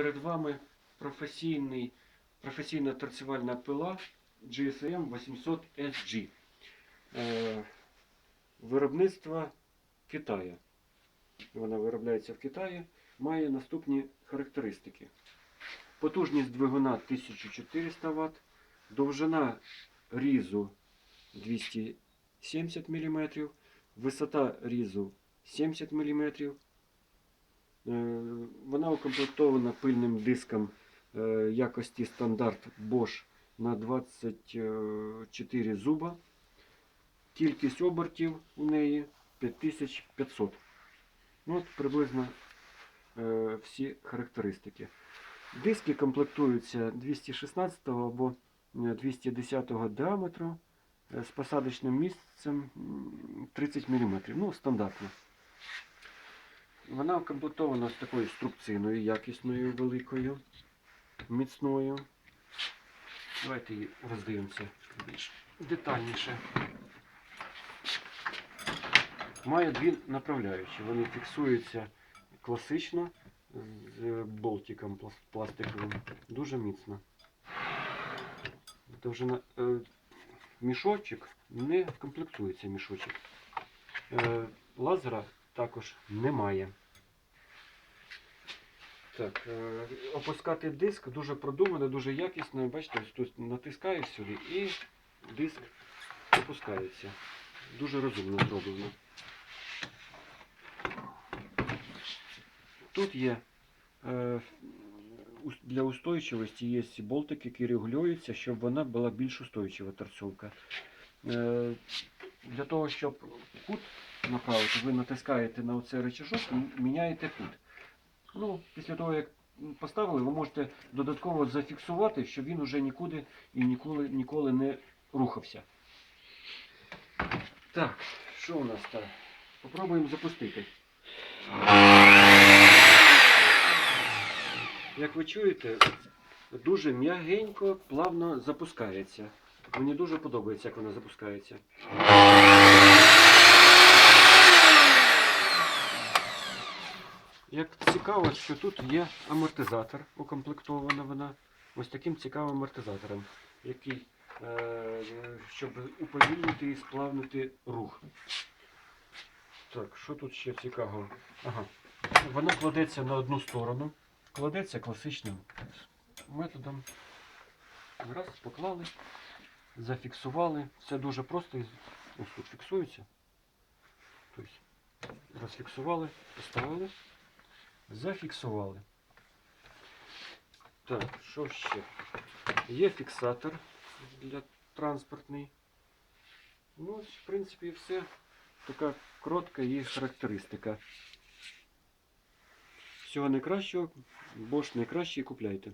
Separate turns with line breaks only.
перед вами професійний, професійна торцювальна пила GSM 800 SG. Е, виробництва Китаю. Вона виробляється в Китаї, має наступні характеристики. Потужність двигуна 1400 Вт, довжина різу 270 мм, висота різу 70 мм. Е, Вона укомплектована пильним диском е, якості стандарт Bosch на 24 зуба. Кількість обертів у неї 5500. Ну, от приблизно е, всі характеристики. Диски комплектуються 216 або е, 210 діаметру з посадочним місцем 30 мм. Ну, стандартно. Вона укомплектована з такою струбциною, якісною, великою, міцною. Давайте її роздивимося більш детальніше. Має дві направляючі. Вони фіксуються класично з болтиком пластиковим. Дуже міцно. Довжина, е, мішочок не комплектується мішочок. Е, лазера також немає. Так, е, опускати диск дуже продумано, дуже якісно. Бачите, тут натискаєш сюди і диск опускається. Дуже розумно зроблено. Тут є е, для устойчивості є болтики, які регулюються, щоб вона була більш устойчива торцовка. Для того, щоб кут направити, ви натискаєте на оцей рычажок і міняєте кут. Ну, після того, як поставили, ви можете додатково зафіксувати, щоб він уже нікуди і ніколи, ніколи не рухався. Так, що у нас там? Попробуємо запустити. Як ви чуєте, дуже м'ягенько, плавно запускається. Мені дуже подобається, як вона запускається. Як цікаво, що тут є амортизатор, укомплектована вона ось таким цікавим амортизатором, який, е, щоб уповільнити і сплавнити рух. Так, що тут ще цікавого? Ага. Вона кладеться на одну сторону, кладеться класичним методом. Раз, поклали, зафіксували. Все дуже просто. Ось тут фіксується. Тобто, розфіксували, поставили, зафіксували. Так, що ще? Є фіксатор для транспортний. Ну, в принципі, все. Така коротка її характеристика. Всього найкращого, Bosch найкраще купляйте.